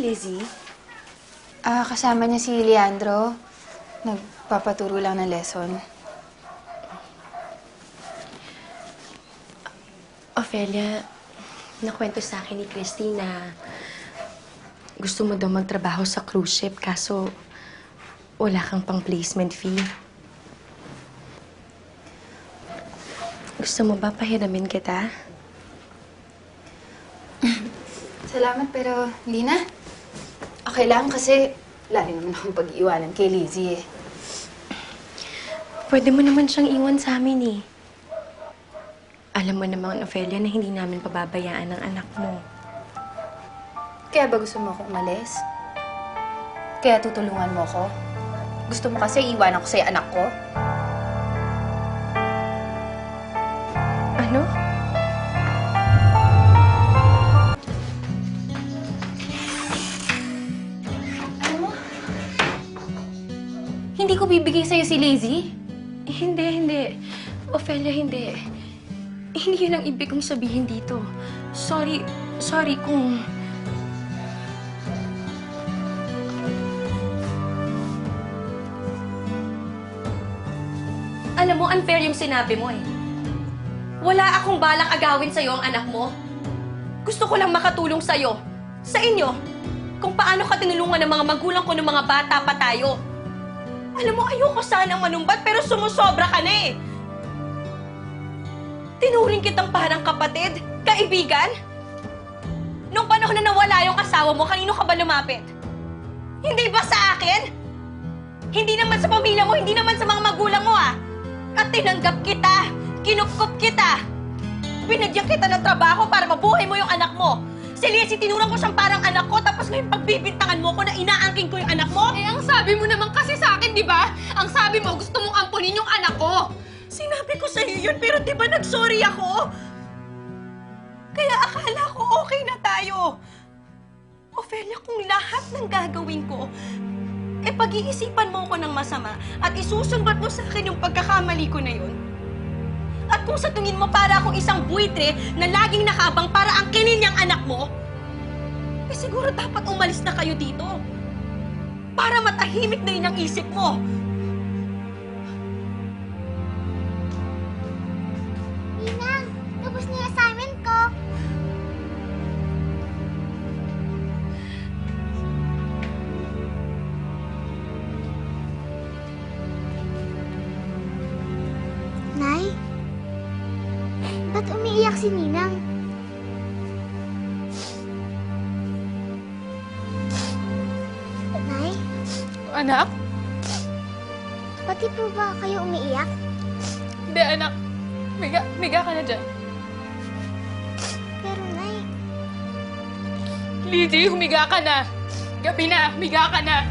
Lizzie? Ah, kasama niya si Leandro. Nagpapaturo lang ng lesson. Ophelia, nakwento sa akin ni Christina gusto mo daw magtrabaho sa cruise ship kaso wala kang pang placement fee. Gusto mo ba pahiramin kita? Salamat, pero hindi na. Okay lang kasi lalo naman akong pag-iwanan kay Lizzie eh. Pwede mo naman siyang iwan sa amin eh. Alam mo naman, Ophelia, na hindi namin pababayaan ang anak mo. Kaya ba gusto mo akong umalis? Kaya tutulungan mo ko? Gusto mo kasi iwanan ko sa anak ko? Ano? Ano Hindi ko bibigay sa'yo si Lizzie? Hindi, hindi. Ophelia, hindi. Hindi yun ang ibig kong sabihin dito. Sorry, sorry kung... Alam mo, unfair yung sinabi mo eh. Wala akong balak agawin sa'yo ang anak mo. Gusto ko lang makatulong sa'yo. Sa inyo. Kung paano ka tinulungan ng mga magulang ko ng mga bata pa tayo. Alam mo, ayoko sanang manumbat pero sumusobra ka na eh. Tinuring kitang parang kapatid, kaibigan. Nung panahon na nawala yung asawa mo, kanino ka ba lumapit? Hindi ba sa akin? Hindi naman sa pamilya mo, hindi naman sa mga magulang mo ah. At tinanggap kita, kinupkup kita. Binagyan kita ng trabaho para mabuhay mo yung anak mo. Si Lizzie, tinurang ko siyang parang anak ko, tapos ngayon pagbibintangan mo ko na inaangking ko yung anak mo? Eh, ang sabi mo naman sabi mo, gusto mong ampunin yung anak ko. Sinabi ko sa'yo yun, pero di ba nag-sorry ako? Kaya akala ko okay na tayo. Ophelia, kung lahat ng gagawin ko, eh pag-iisipan mo ko ng masama at isusumbat mo sa akin yung pagkakamali ko na yun. At kung sa tingin mo para akong isang buitre na laging nakabang para ang niyang anak mo, eh siguro dapat umalis na kayo dito. Para matahimik na yun ang isip mo. Ba't umiiyak si Ninang? Nay, Anak? pati po ba kayo umiiyak? Hindi, anak. Miga, miga ka na dyan. Pero Nay, Lizzie, humiga ka na. Gabi na, miga ka na.